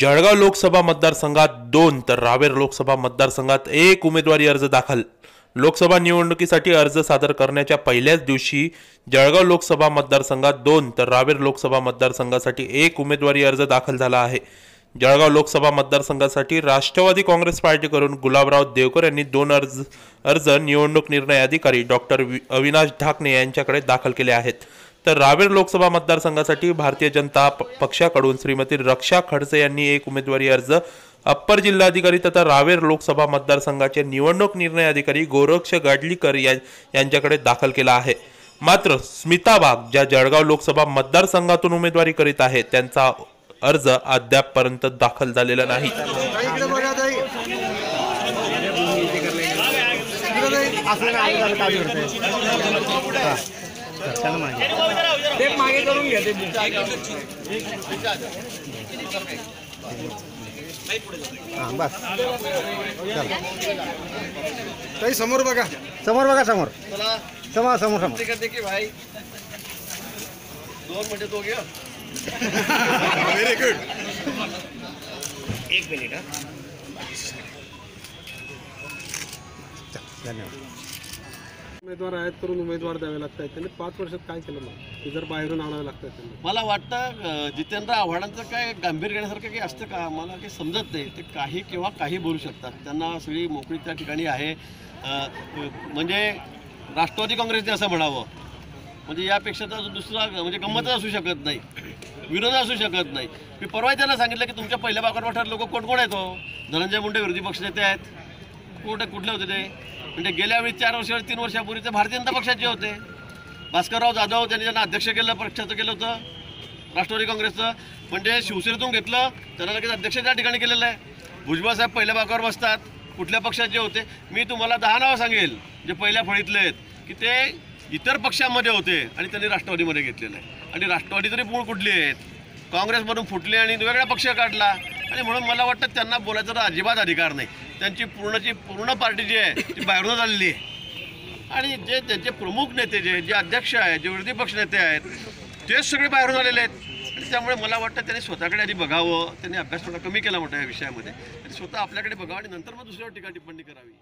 जळगाव लोकसभा मतदारसंघात दोन तर रावेर लोकसभा मतदारसंघात एक उमेदवारी अर्ज दाखल. लोकसभा निवडणुकीसाठी अर्ज सादर करण्याच्या पहिल्याच दिवशी जळगाव लोकसभा मतदारसंघात दोन तर रावेर लोकसभा मतदारसंघासाठी एक उमेदवारी अर्ज दाखल झाला आहे. जळगाव लोकसभा मतदारसंघासाठी राष्ट्रवादी काँग्रेस पार्टीकडून गुलाबराव देवकर यांनी दोन अर्ज अर्ज निवडणूक निर्णय अधिकारी डॉक्टर अविनाश ढाकणे यांच्याकडे दाखल केले आहेत. तर रावेर लोकसभा मतदारसंघासाठी भारतीय जनता प- पक्षाकडून श्रीमती रक्षा खडसे यांनी एक उमेदवारी अर्ज अप्पर जिल्हाधिकारी तथा रावेर लोकसभा मतदारसंघाचे निवडणूक निर्णय अधिकारी गोरक्ष गाडलीकर यांच्याकडे दाखल केला आहे. मात्र स्मिता बाग ज्या जळगाव लोकसभा मतदारसंघातून उमेदवारी करीत आहेत त्यांचा अर्ज अद्यापपर्यंत दाखल झालेला नाही. असं हा. चला मागे. ते मागे करून घ्या ते हा, बस समोर बघा समोर बघा समोर समोर समोर समोर भाई दोन मिनटं घ्या व्हेरी गुड एक मिनिट हा धन्यवाद उमेदवार आहेत करून उमेदवार द्यावे लागतात त्यांनी. पाच वर्षात काय केलं मग? ते जर बाहेरून आणावे लागतात त्यांना. मला वाटतं अं, जितेंद्र आव्हाडांचं काय गांभीर घेण्यासारखं काही असतं का? मला काही समजत नाही. ते काही किंवा काही बोलू शकतात. त्यांना सगळी मोकळी त्या ठिकाणी आहे. अं, म्हणजे राष्ट्रवादी काँग्रेसने असं म्हणावं. म्हणजे यापेक्षा तर दुसरा म्हणजे गंमतच असू शकत नाही. विरोध असू शकत नाही. मी परवा त्यांना सांगितलं की तुमच्या पहिल्या बाकरवाठात लोक कोण कोण आहेत हो? धनंजय मुंडे विरोधी पक्ष नेते आहेत. कुठे कुठले होते ते? म्हणजे गेल्या वेळी चार वर्ष तीन वर्षापूर्वी ते भारतीय जनता पक्षाचे होते. भास्करराव जाधव त्यांनी त्यांना अध्यक्ष केलं पक्षाचं केलं होतं राष्ट्रवादी काँग्रेसचं. म्हणजे शिवसेनेतून घेतलं त्यांना लगेच अध्यक्ष त्या ठिकाणी केलेलं आहे. भुजबळ साहेब पहिल्या बाकावर बसतात कुठल्या पक्षाचे होते मी तुम्हाला दहा नावं सांगेल जे पहिल्या फळीतले आहेत की ते इतर पक्षामध्ये होते आणि त्यांनी राष्ट्रवादीमध्ये घेतलेलं आहे. आणि राष्ट्रवादी तरी मूळ कुठली आहेत? काँग्रेसमधून फुटले आणि वेगळा पक्ष काढला. आणि म्हणून मला वाटतं त्यांना बोलायचा तर अजिबात अधिकार नाही. त्यांची पूर्णची पूर्ण पार्टी जी आहे ती बाहेरून आलेली आहे. आणि जे त्यांचे प्रमुख नेते जे जे अध्यक्ष आहेत जे विरोधी पक्ष नेते आहेत तेच सगळे बाहेरून आलेले आहेत. आणि त्यामुळे मला वाटतं त्यांनी स्वतःकडे आधी बघावं त्यांनी अभ्यास थोडा कमी केला मोठा या विषयामध्ये. आणि स्वतः आपल्याकडे बघावं आणि नंतर मग दुसऱ्यावर टीका टिप्पणी करावी.